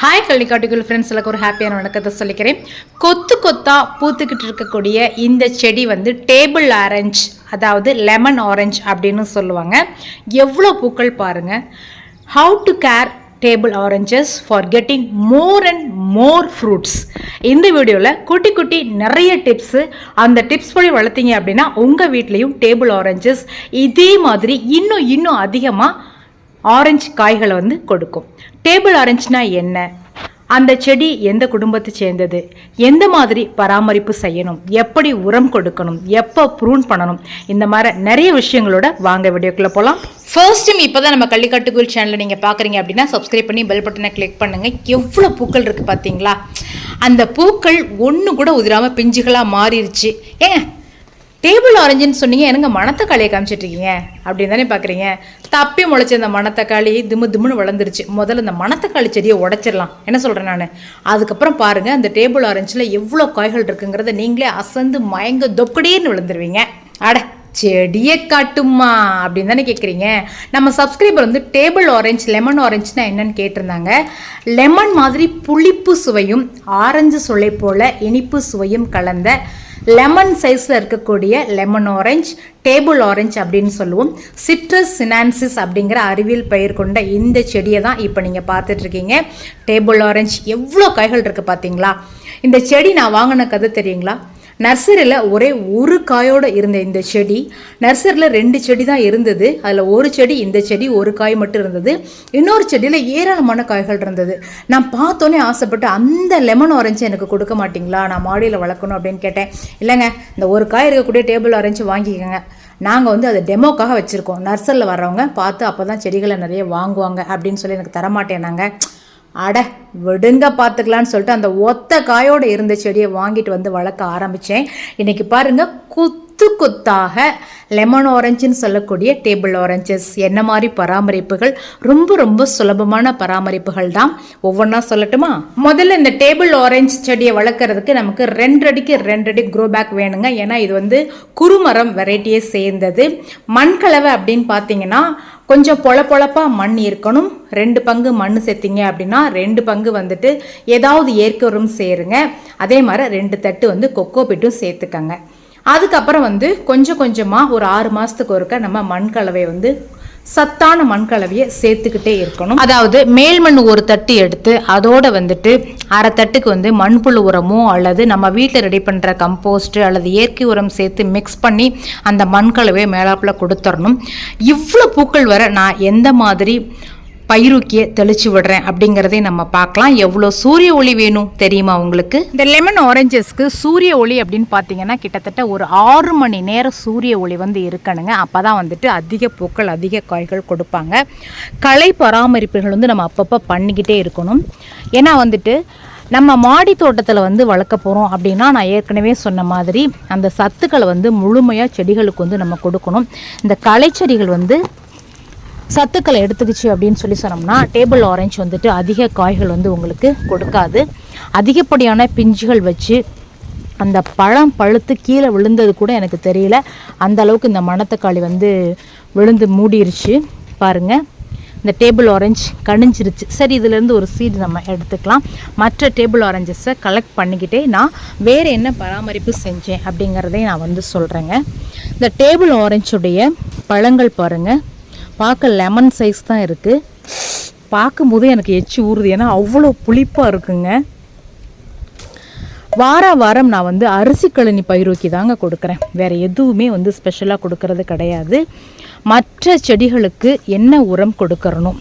Hi கள்ளிக்காட்டுக்குள் ஃப்ரெண்ட்ஸுக்கு ஒரு ஹாப்பியான வணக்கத்தை சொல்லிக்கிறேன். கொத்து கொத்தாக பூத்துக்கிட்டு இருக்கக்கூடிய இந்த செடி வந்து டேபிள் ஆரஞ்ச் அதாவது லெமன் ஆரஞ்ச் அப்படின்னு சொல்லுவாங்க. எவ்வளோ பூக்கள் பாருங்கள் how to care table oranges for getting more and more fruits இந்த வீடியோவில் குட்டி குட்டி நிறைய டிப்ஸு அந்த டிப்ஸ் படி வளர்த்தீங்க அப்படின்னா உங்கள் வீட்லேயும் டேபிள் ஆரஞ்சஸ் இதே மாதிரி இன்னும் இன்னும் அதிகமாக ஆரஞ்சு காய்களை வந்து கொடுக்கும். டேபிள் ஆரஞ்சுனா என்ன? அந்த செடி எந்த குடும்பத்தை சேர்ந்தது? எந்த மாதிரி பராமரிப்பு செய்யணும்? எப்படி உரம் கொடுக்கணும்? எப்போ ப்ரூன் பண்ணணும்? இந்த மாதிரி நிறைய விஷயங்களோட வாங்க வீடியோக்குள்ளே போகலாம் ஃபர்ஸ்ட் டைம் இப்போ தான் நம்ம கள்ளிக்காட்டுக்குள் சேனலை நீங்கள் பார்க்குறீங்க அப்படின்னா சப்ஸ்கிரைப் பண்ணி பெல் பட்டனை கிளிக் பண்ணுங்கள் எவ்வளோ பூக்கள் இருக்குது பார்த்தீங்களா அந்த பூக்கள் ஒன்று கூட உதிராமல் பிஞ்சுகளாக மாறிடுச்சு ஏங்க? டேபிள் ஆரஞ்சுன்னு சொன்னீங்க எனக்கு மணத்தக்காளியை காமிச்சிட்ருக்கீங்க? அப்படின்னு தானே பார்க்குறீங்க தப்பி முளைச்ச இந்த மணத்தக்காளி திமு திமுன்னு வளர்ந்துருச்சு. முதல்ல இந்த மணத்தக்காளி செடியை உடச்சிடலாம். என்ன சொல்கிறேன் நான்? அதுக்கப்புறம் பாருங்கள் அந்த டேபிள் ஆரஞ்சில் எவ்வளோ காய்கள் இருக்குங்கிறத நீங்களே அசந்து மயங்க தொக்கடின்னு விழுந்துருவீங்க. அட செடியை காட்டுமா அப்படின்னு தானே கேட்குறீங்க நம்ம சப்ஸ்கிரைபர் வந்து டேபிள் ஆரஞ்சு லெமன் ஆரஞ்சுனா என்னன்னு கேட்டிருந்தாங்க. லெமன் மாதிரி புளிப்பு சுவையும் ஆரஞ்சு சுளை போல இனிப்பு சுவையும் கலந்த லெமன் சைஸில் இருக்கக்கூடிய லெமன் ஆரஞ்ச் டேபிள் ஆரஞ்ச் அப்படின்னு சொல்லுவோம். சிட்ரஸ் சினான்சிஸ் அப்படிங்கிற அறிவியல் பெயர் கொண்ட இந்த செடியை தான் இப்போ நீங்கள் பார்த்துட்ருக்கீங்க டேபிள் ஆரஞ்ச் எவ்வளோ காய்கள் இருக்குது பார்த்தீங்களா இந்த செடி நான் வாங்கின கதை தெரியுங்களா? நர்சரியில் ஒரே ஒரு காயோடு இருந்த இந்த செடி நர்சரியில் ரெண்டு செடி தான் இருந்தது. அதில் ஒரு செடி இந்த செடி ஒரு காய் மட்டும் இருந்தது. இன்னொரு செடியில் ஏராளமான காய்கள் இருந்தது. நான் பார்த்தோன்னே ஆசைப்பட்டு அந்த லெமன் ஆரஞ்சு எனக்கு கொடுக்க மாட்டிங்களா? நான் மாடியில் வளர்க்கணும் அப்படின்னு கேட்டேன். இல்லைங்க இந்த ஒரு காய் இருக்கக்கூடிய டேபிள் ஆரஞ்சு வாங்கிக்கோங்க. நாங்கள் வந்து அதை டெமோக்காக வச்சுருக்கோம். நர்சரியில் வர்றவங்க பார்த்து அப்போ தான் செடிகளை நிறைய வாங்குவாங்க அப்படின்னு சொல்லி எனக்கு தரமாட்டேன் நாங்கள் அட விடுங்க பார்த்துக்கலான்னு சொல்லிட்டு அந்த ஒத்த காயோடு இருந்த செடியை வாங்கிட்டு வந்து வளர்க்க ஆரம்பித்தேன் இன்றைக்கி பாருங்கள் குத்து குத்தாக லெமன் ஆரஞ்சுன்னு சொல்லக்கூடிய டேபிள் ஆரஞ்சஸ் என்ன மாதிரி பராமரிப்புகள்? ரொம்ப ரொம்ப சுலபமான பராமரிப்புகள் தான். ஒவ்வொன்றா சொல்லட்டுமா? முதல்ல இந்த டேபிள் ஆரஞ்சு செடியை வளர்க்குறதுக்கு நமக்கு ரெண்டு அடிக்கு ரெண்டு அடி க்ரோ பேக் வேணுங்க. ஏன்னா இது வந்து குறுமரம் வெரைட்டியை சேர்ந்தது. மண்கலவை அப்படின்னு பார்த்தீங்கன்னா கொஞ்சம் பொல பொழப்பாக மண் இருக்கணும். ரெண்டு பங்கு மண் சேர்த்திங்க அப்படின்னா ரெண்டு பங்கு வந்துட்டு ஏதாவது ஏற்கரும் சேருங்க. அதே மாதிரி ரெண்டு தட்டு வந்து கொக்கோ பிட்டும் சேர்த்துக்கங்க. அதுக்கப்புறம் வந்து கொஞ்சம் கொஞ்சமாக ஒரு ஆறு மாதத்துக்கு ஒருக்க நம்ம மண் கலவை வந்து சத்தான மண்கலவையை சேர்த்துக்கிட்டே இருக்கணும். அதாவது மேல் மண் ஒரு தட்டு எடுத்து அதோட வந்துட்டு அரை தட்டுக்கு வந்து மண்புழு உரமோ அல்லது நம்ம வீட்டில் ரெடி பண்ணுற கம்போஸ்ட்டு அல்லது இயற்கை உரம் சேர்த்து மிக்ஸ் பண்ணி அந்த மண்கலவையை மேலாப்பில் கொடுத்துடணும் இவ்வளோ பூக்கள் வர நான் எந்த மாதிரி பயிரூக்கிய தெளிச்சு விடுறேன் அப்படிங்கிறதையும் நம்ம பார்க்கலாம். எவ்வளோ சூரிய ஒளி வேணும் தெரியுமா உங்களுக்கு? இந்த லெமன் ஆரஞ்சஸ்க்கு சூரிய ஒளி அப்படின்னு பார்த்தீங்கன்னா கிட்டத்தட்ட ஒரு ஆறு மணி நேரம் சூரிய ஒளி வந்து இருக்கணுங்க. அப்போ தான் வந்துட்டு அதிக பூக்கள் அதிக காய்கள் கொடுப்பாங்க. களை பராமரிப்புகள் வந்து நம்ம அப்பப்போ பண்ணிக்கிட்டே இருக்கணும். ஏன்னா வந்துட்டு நம்ம மாடி தோட்டத்தில் வந்து வளர்க்க போகிறோம் அப்படின்னா நான் ஏற்கனவே சொன்ன மாதிரி அந்த சத்துக்களை வந்து முழுமையாக செடிகளுக்கு வந்து நம்ம கொடுக்கணும். இந்த களைச்செடிகள் வந்து சத்துக்களை எடுத்துக்கிச்சு அப்படின்னு சொல்லி சொன்னோம்னா டேபிள் ஆரஞ்சு வந்துட்டு அதிக காய்கள் வந்து உங்களுக்கு கொடுக்காது. அதிகப்படியான பிஞ்சுகள் வச்சு அந்த பழம் பழுத்து கீழே விழுந்தது கூட எனக்கு தெரியல. அந்த அளவுக்கு இந்த மணத்தக்காளி வந்து விழுந்து மூடிருச்சு. பாருங்கள் இந்த டேபிள் ஆரஞ்சு கணிஞ்சிருச்சு சரி இதுலேருந்து ஒரு சீடு நம்ம எடுத்துக்கலாம். மற்ற டேபிள் ஆரஞ்சஸை கலெக்ட் பண்ணிக்கிட்டே நான் வேறு என்ன பராமரிப்பு செஞ்சேன் அப்படிங்கிறதையும் நான் வந்து சொல்கிறேங்க இந்த டேபிள் ஆரஞ்சுடைய பழங்கள் பாருங்கள் பார்க்க லெமன் சைஸ் தான் இருக்குது பார்க்கும்போது எனக்கு எச்சு ஊறுது. ஏன்னா அவ்வளோ புளிப்பாக இருக்குங்க. வார வாரம் நான் வந்து அரிசி கழனி பயிரோக்கி தாங்க கொடுக்குறேன். வேறு எதுவுமே வந்து ஸ்பெஷலாக கொடுக்கறது கிடையாது. மற்ற செடிகளுக்கு என்ன உரம் கொடுக்கறணும்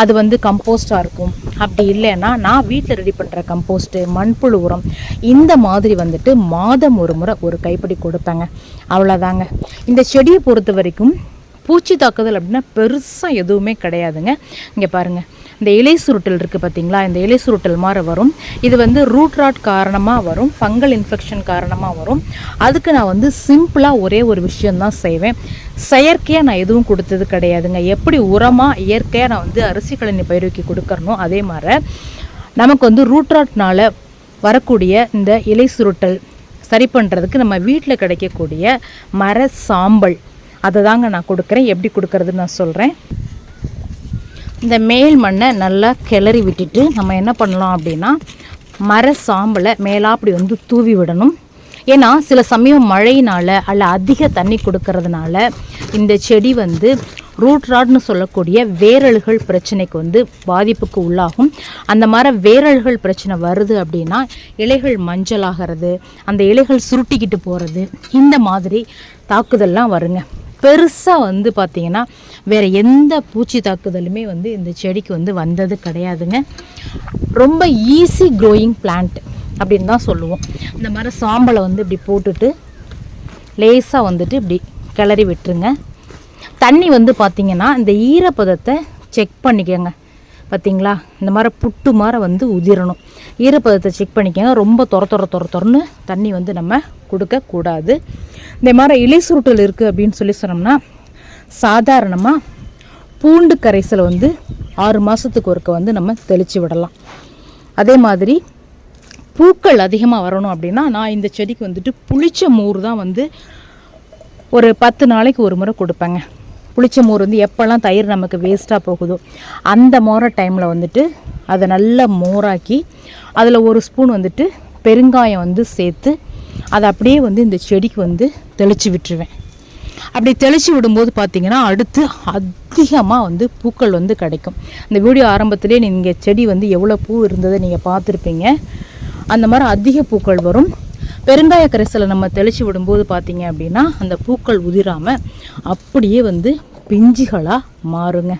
அது வந்து கம்போஸ்டாக இருக்கும். அப்படி இல்லைன்னா நான் வீட்டில் ரெடி பண்ணுற கம்போஸ்ட்டு மண்புழு உரம் இந்த மாதிரி வந்துட்டு மாதம் ஒரு முறை ஒரு கைப்பிடி கொடுப்பேங்க. அவ்வளோதாங்க இந்த செடியை பொறுத்த வரைக்கும் பூச்சி தாக்குதல் அப்படின்னா பெருசாக எதுவுமே கிடையாதுங்க. இங்கே பாருங்கள் இந்த இலை சுருட்டல் இருக்குது பார்த்தீங்களா இந்த இலை சுருட்டல் மாதிரி வரும். இது வந்து ரூட் ராட் காரணமாக வரும். ஃபங்கல் இன்ஃபெக்ஷன் காரணமாக வரும். அதுக்கு நான் வந்து சிம்பிளாக ஒரே ஒரு விஷயந்தான் செய்வேன். செயற்கையாக நான் எதுவும் கொடுத்தது கிடையாதுங்க. எப்படி உரமாக இயற்கையாக நான் வந்து அரிசி கழனி பயிர்வைக்கு கொடுக்கறனோ அதே மாதிரி நமக்கு வந்து ரூட் ராட்னால் வரக்கூடிய இந்த இலை சுருட்டல் சரி பண்ணுறதுக்கு நம்ம வீட்டில் கிடைக்கக்கூடிய மர சாம்பல் அதை தாங்க நான் கொடுக்குறேன். எப்படி கொடுக்கறதுன்னு நான் சொல்கிறேன் இந்த மேல் மண்ணை நல்லா கிளறி விட்டுட்டு நம்ம என்ன பண்ணலாம் அப்படின்னா மர சாம்பலை மேலாப்படி வந்து தூவி விடணும். ஏன்னா சில சமயம் மழையினால் அல்ல அதிக தண்ணி கொடுக்கறதுனால இந்த செடி வந்து ரூட் ராட்னு சொல்லக்கூடிய வேரல்கள் பிரச்சனைக்கு வந்து பாதிப்புக்கு உள்ளாகும். அந்த மாதிரி வேரல்கள் பிரச்சனை வருது அப்படின்னா இலைகள் மஞ்சளாகிறது அந்த இலைகள் சுருட்டிக்கிட்டு போகிறது இந்த மாதிரி தாக்குதல்லாம் வருங்க. பெருசாக வந்து பார்த்திங்கன்னா வேறு எந்த பூச்சி தாக்குதலுமே வந்து இந்த செடிக்கு வந்து வந்தது கிடையாதுங்க. ரொம்ப ஈஸி க்ரோயிங் பிளான்ட் அப்படின்னு தான் சொல்லுவோம். இந்த மாதிரி சாம்பலை வந்து இப்படி போட்டுட்டு லேசாக வந்துட்டு இப்படி கிளறி விட்டுருங்க. தண்ணி வந்து பார்த்திங்கன்னா இந்த ஈரப்பதத்தை செக் பண்ணிக்கோங்க. பார்த்தீங்களா இந்த மாதிரி புட்டு மாதிரி வந்து உதிரணும். ஈரப்பதத்தை செக் பண்ணிக்கோங்க. ரொம்ப தொர தொர தொர தொரன்னு தண்ணி வந்து நம்ம கொடுக்கக்கூடாது. இந்த மாதிரி இலை சுருட்டல் இருக்குது அப்படின்னு சொல்லி சொன்னோம்னா சாதாரணமாக பூண்டு கரைசலை வந்து ஆறு மாதத்துக்கு ஒருக்க வந்து நம்ம தெளித்து விடலாம். அதே மாதிரி பூக்கள் அதிகமாக வரணும் அப்படின்னா நான் இந்த செடிக்கு வந்துட்டு புளிச்ச மோர் தான் வந்து ஒரு பத்து நாளைக்கு ஒரு முறை கொடுப்பேங்க. புளிச்ச மோர் வந்து எப்போல்லாம் தயிர் நமக்கு வேஸ்ட்டாக போகுதோ அந்த மோர டைமில் வந்துட்டு அதை நல்லா மோராக்கி அதில் ஒரு ஸ்பூன் வந்துட்டு பெருங்காயம் வந்து சேர்த்து அதை அப்படியே வந்து இந்த செடிக்கு வந்து தெளித்து விட்டுருவேன். அப்படி தெளித்து விடும்போது பார்த்திங்கன்னா அடுத்து அதிகமாக வந்து பூக்கள் வந்து கிடைக்கும். இந்த வீடியோ ஆரம்பத்திலே நீங்கள் செடி வந்து எவ்வளோ பூ இருந்ததை நீங்கள் பார்த்துருப்பீங்க. அந்த மாதிரி அதிக பூக்கள் வரும். பெருங்காய கரைசலை நம்ம தெளித்து விடும்போது பார்த்தீங்க அப்படின்னா அந்த பூக்கள் உதிராமல் அப்படியே வந்து பிஞ்சுகளாக மாறுங்க.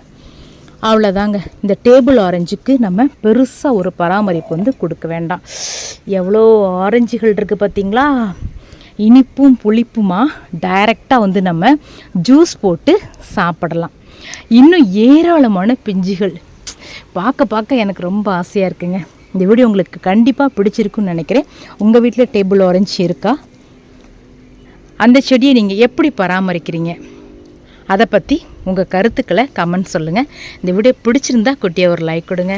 அவ்வளோதாங்க இந்த டேபிள் ஆரஞ்சுக்கு நம்ம பெருசாக ஒரு பராமரிப்பு வந்து கொடுக்க வேண்டாம். எவ்வளோ ஆரஞ்சுகள் இருக்குது பார்த்தீங்களா இனிப்பும் புளிப்புமா டைரெக்டாக வந்து நம்ம ஜூஸ் போட்டு சாப்பிடலாம். இன்னும் ஏராளமான பிஞ்சுகள். பார்க்க பார்க்க எனக்கு ரொம்ப ஆசையாக இருக்குங்க. இந்த வீடியோ உங்களுக்கு கண்டிப்பாக பிடிச்சிருக்குன்னு நினைக்கிறேன். உங்கள் வீட்டில் டேபிள் ஆரஞ்சு இருக்கா? அந்த செடியை நீங்கள் எப்படி பராமரிக்கிறீங்க? அதை பற்றி உங்கள் கருத்துக்களை கமெண்ட் சொல்லுங்கள் இந்த வீடியோ பிடிச்சிருந்தா குட்டியாக ஒரு லைக் கொடுங்க.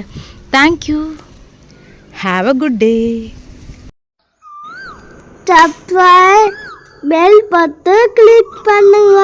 Thank you have a good day subscribe bell பார்த்து கிளிக் பண்ணுங்க.